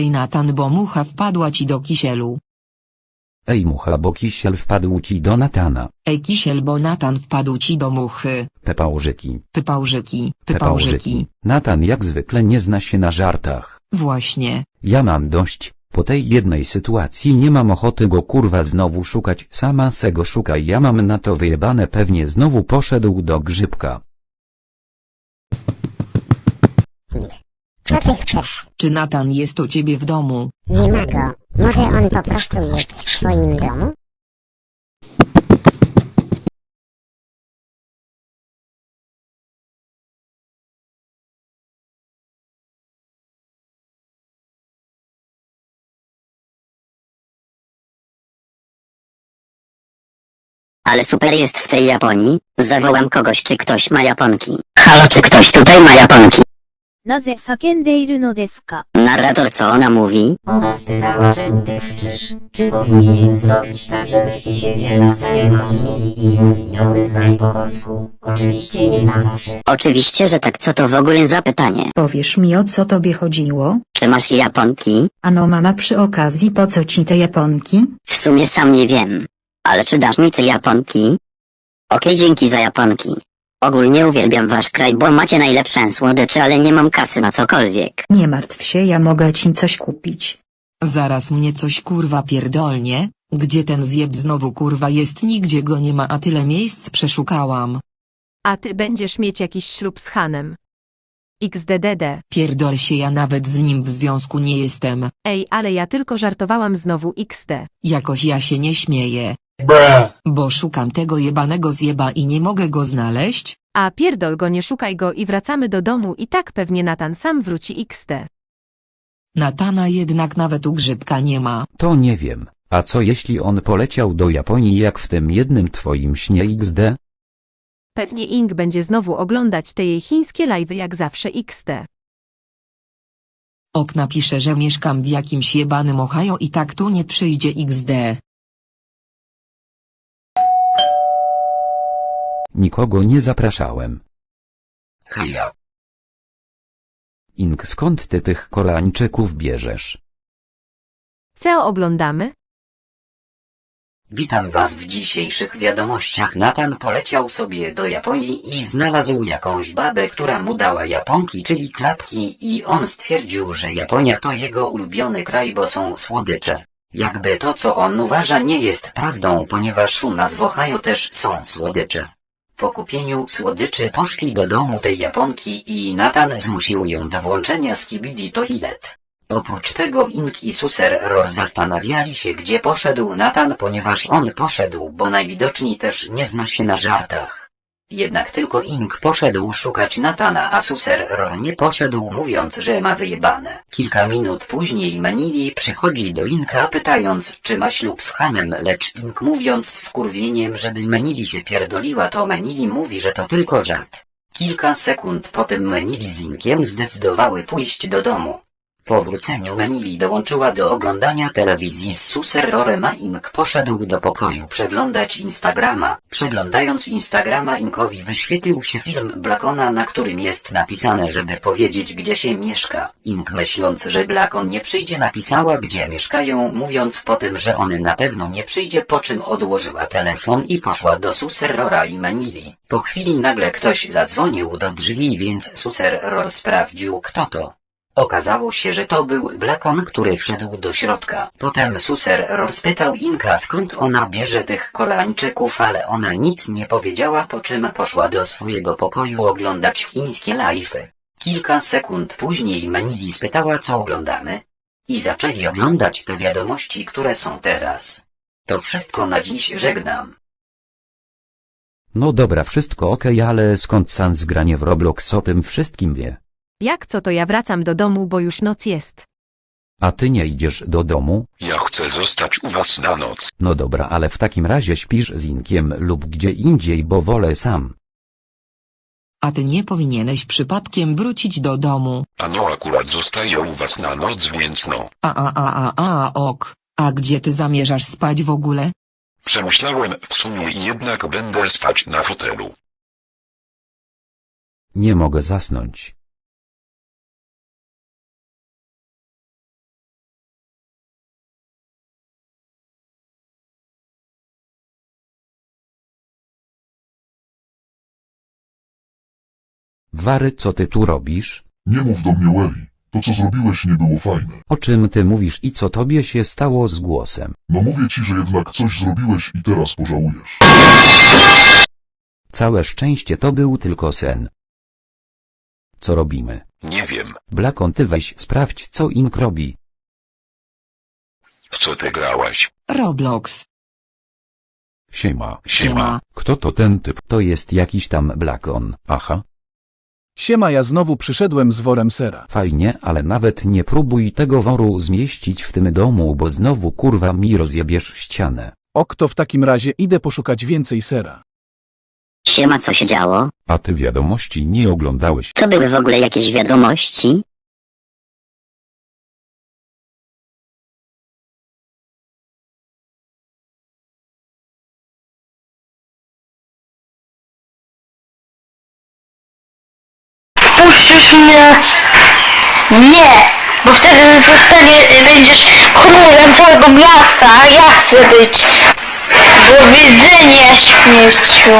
Ej Natan bo mucha wpadła ci do kisielu. Ej mucha bo kisiel wpadł ci do Natana. Ej kisiel bo Natan wpadł ci do muchy. Pepałżyki. Pypałżyki, pypałżyki. Natan jak zwykle nie zna się na żartach. Właśnie. Ja mam dość, po tej jednej sytuacji nie mam ochoty go kurwa znowu szukać, sama se go szukaj, ja mam na to wyjebane pewnie znowu poszedł do grzybka. Co ty chcesz? Czy Natan jest u ciebie w domu? Nie ma go. Może on po prostu jest w swoim domu? Ale super jest w tej Japonii. Zawołam kogoś, czy ktoś ma Japonki. Halo, czy ktoś tutaj ma Japonki? Na ze saken? Narrator co ona mówi? Ona spytała czemu ty krzyczysz? Czy powinienem zrobić tak, żebyście się siebie nawzajem rozumieli i mówili obydwaj po polsku? Oczywiście nie na zawsze. Oczywiście, że tak co to w ogóle za pytanie? Powiesz mi o co tobie chodziło? Czy masz japonki? Ano mama przy okazji po co ci te japonki? W sumie sam nie wiem. Ale czy dasz mi te japonki? Okej, dzięki za japonki. Ogólnie uwielbiam wasz kraj, bo macie najlepsze słodycze, ale nie mam kasy na cokolwiek. Nie martw się ja mogę ci coś kupić. Zaraz mnie coś kurwa pierdolnie, gdzie ten zjeb znowu kurwa jest nigdzie go nie ma a tyle miejsc przeszukałam. A ty będziesz mieć jakiś ślub z Hanem. XDDD. Pierdol się ja nawet z nim w związku nie jestem, Ej, ale ja tylko żartowałam znowu XD. jakoś ja się nie śmieję. Bo szukam tego jebanego zjeba i nie mogę go znaleźć? A pierdol go, nie szukaj go i wracamy do domu i tak pewnie Natan sam wróci XD. Natana jednak nawet u grzybka nie ma. To nie wiem, a co jeśli on poleciał do Japonii jak w tym jednym twoim śnie XD? Pewnie Ing będzie znowu oglądać te jej chińskie live'y jak zawsze XD. Ok napisze, że mieszkam w jakimś jebanym Ohio i tak tu nie przyjdzie XD. Nikogo nie zapraszałem. Heja. Ink skąd ty tych koreańczyków bierzesz? Co oglądamy? Witam was w dzisiejszych wiadomościach. Natan poleciał sobie do Japonii i znalazł jakąś babę, która mu dała japonki, czyli klapki i on stwierdził, że Japonia to jego ulubiony kraj, bo są słodycze. Jakby to, co on uważa, nie jest prawdą, ponieważ u nas w Ohio też są słodycze. Po kupieniu słodyczy poszli do domu tej Japonki i Natan zmusił ją do włączenia Skibidi Toilet. Oprócz tego Ink i Suser Ror zastanawiali się gdzie poszedł Natan ponieważ on poszedł, bo najwidoczniej też nie zna się na żartach. Jednak tylko Ink poszedł szukać Natana, a Suser Ror nie poszedł mówiąc, że ma wyjebane. Kilka minut później Manili przychodzi do Inka pytając, czy ma ślub z Hanem, lecz Ink mówiąc z wkurwieniem, żeby Manili się pierdoliła, to Manili mówi, że to tylko żart. Kilka sekund potem Manili z Inkiem zdecydowały pójść do domu. Po wróceniu Manili dołączyła do oglądania telewizji z Suserrorem, a Ink poszedł do pokoju przeglądać Instagrama. Przeglądając Instagrama Inkowi wyświetlił się film Blakona, na którym jest napisane, żeby powiedzieć gdzie się mieszka. Ink myśląc, że Blakon nie przyjdzie napisała gdzie mieszkają, mówiąc po tym, że on na pewno nie przyjdzie, po czym odłożyła telefon i poszła do Suserrora i Manili. Po chwili nagle ktoś zadzwonił do drzwi, więc Suserror sprawdził kto to. Okazało się, że to był Blakon, który wszedł do środka. Potem Suser rozpytał Inka skąd ona bierze tych Koreańczyków, ale ona nic nie powiedziała, po czym poszła do swojego pokoju oglądać chińskie live'y. Kilka sekund później Manili spytała co oglądamy i zaczęli oglądać te wiadomości, które są teraz. To wszystko na dziś żegnam. No dobra wszystko okej, ale skąd Sans granie w Roblox o tym wszystkim wie? Jak co to ja wracam do domu, bo już noc jest. A ty nie idziesz do domu? Ja chcę zostać u was na noc. No dobra, ale w takim razie śpisz z Inkiem lub gdzie indziej, bo wolę sam. A ty nie powinieneś przypadkiem wrócić do domu. A no akurat zostaję u was na noc, więc no. A a a a a ok. A gdzie ty zamierzasz spać w ogóle? Przemyślałem w sumie i jednak będę spać na fotelu. Nie mogę zasnąć. Gwary co ty tu robisz? Nie mów do mnie Welly. To co zrobiłeś nie było fajne. O czym ty mówisz i co tobie się stało z głosem? No mówię ci, że jednak coś zrobiłeś i teraz pożałujesz. Całe szczęście to był tylko sen. Co robimy? Nie wiem. Blakon ty weź sprawdź co Ink robi. W co ty grałaś? Roblox. Siema. Siema. Kto to ten typ? To jest jakiś tam Blakon. Aha. Siema, ja znowu przyszedłem z worem sera. Fajnie, ale nawet nie próbuj tego woru zmieścić w tym domu, bo znowu kurwa mi rozjebiesz ścianę. Ok, to w takim razie idę poszukać więcej sera. Siema, co się działo? A ty wiadomości nie oglądałeś. To były w ogóle jakieś wiadomości? Mnie? Nie, bo wtedy zostanie, będziesz królem całego miasta, a ja chcę być. Do widzenia, śmieszciu.